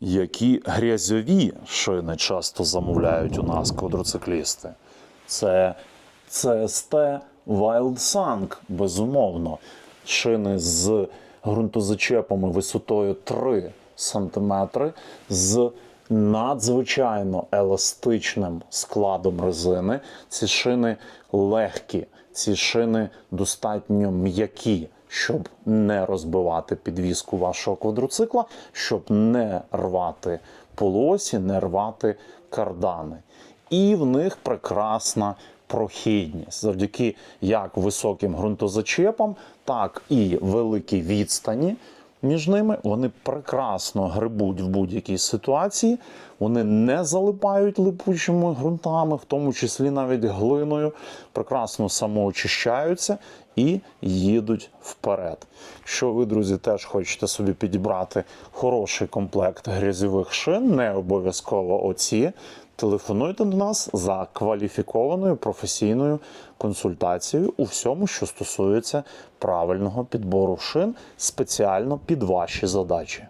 Які грязьові шини часто замовляють у нас квадроциклісти? Це CST Wild Sang, безумовно. Шини з ґрунтозачепами висотою 3 см, з надзвичайно еластичним складом резини. Ці шини легкі, ці шини достатньо м'які щоб не розбивати підвіску вашого квадроцикла, щоб не рвати полосі, не рвати кардани. І в них прекрасна прохідність завдяки як високим ґрунтозачепам, так і великій відстані. Між ними вони прекрасно грибуть в будь-якій ситуації, вони не залипають липучими ґрунтами, в тому числі навіть глиною, прекрасно самоочищаються і їдуть вперед. Якщо ви, друзі, теж хочете собі підібрати хороший комплект грязьових шин, не обов'язково оці. Телефонуйте до нас за кваліфікованою професійною консультацією у всьому, що стосується правильного підбору шин спеціально під ваші задачі.